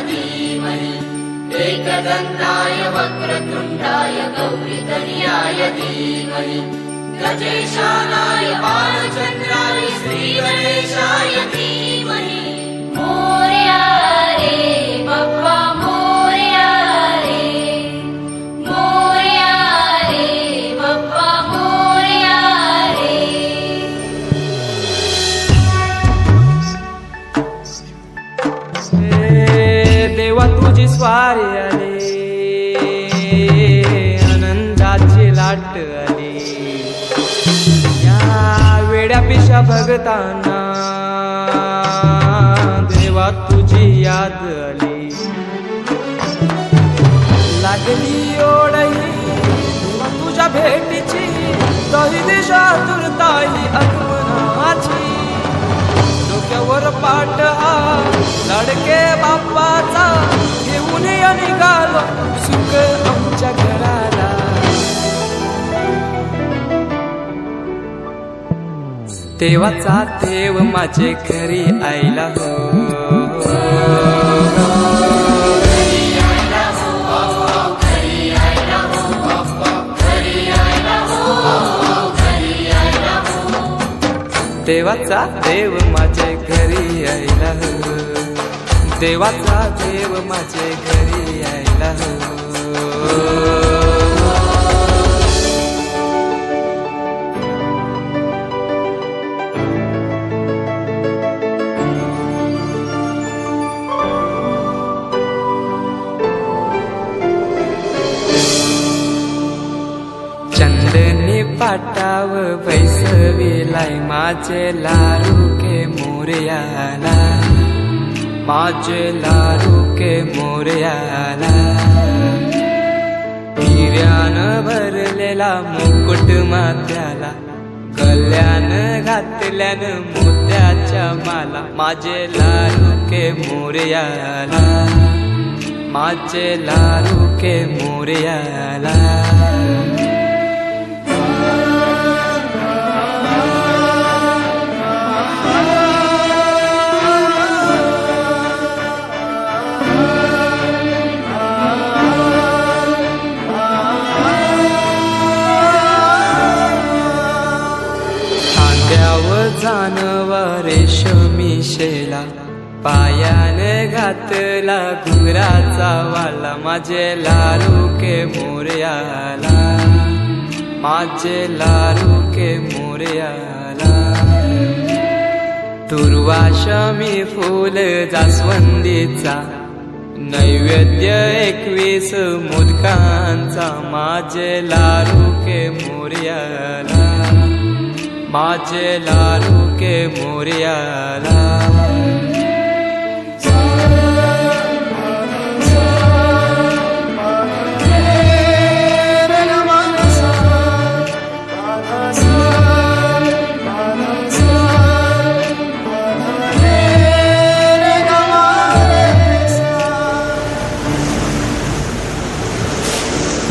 धीमहि एकदन्ताय वक्रतुण्डाय गौरीकन्याय धीमहि। गजेशानाय बालचन्द्राय श्रीगणेशाय धीमहि तुझी स्वारी आनंदाची लाट आली. या वेड्या पिशा भगताना देवा तुझी याद आली. लागली ओढही तुझ्या भेटीची दही दिशा तुरताई आगमनाची वर पाठ हा लडके बाप्पाचा घेऊन या निघालो सुख आमच्या घराला. देवाचा देव माझे घरी आईला हो. देवाचा देव माझे घरी यायला देवाचा देव माझे घरी यायला पाटाव बैसविलाय माझे लारू के मोरयाला. माझे लारू के मोरयाला. हिऱ्यान भरलेला मुकुट मात्याला कल्याण घातल्यान मोत्याच्या माला. माझे लारू के मोरयाला. माझे लारू के मोरयाला. पायाने घातला गुराचा वाला माझे लालू के मोर्याला. माझे लालू के मोरयाला. दुर्वाशमी फूल जास्वंदीचा नैवेद्य एकवीस मोदकांचा माझे लालू के मोर्याला. माझे लालू के मोर्याला.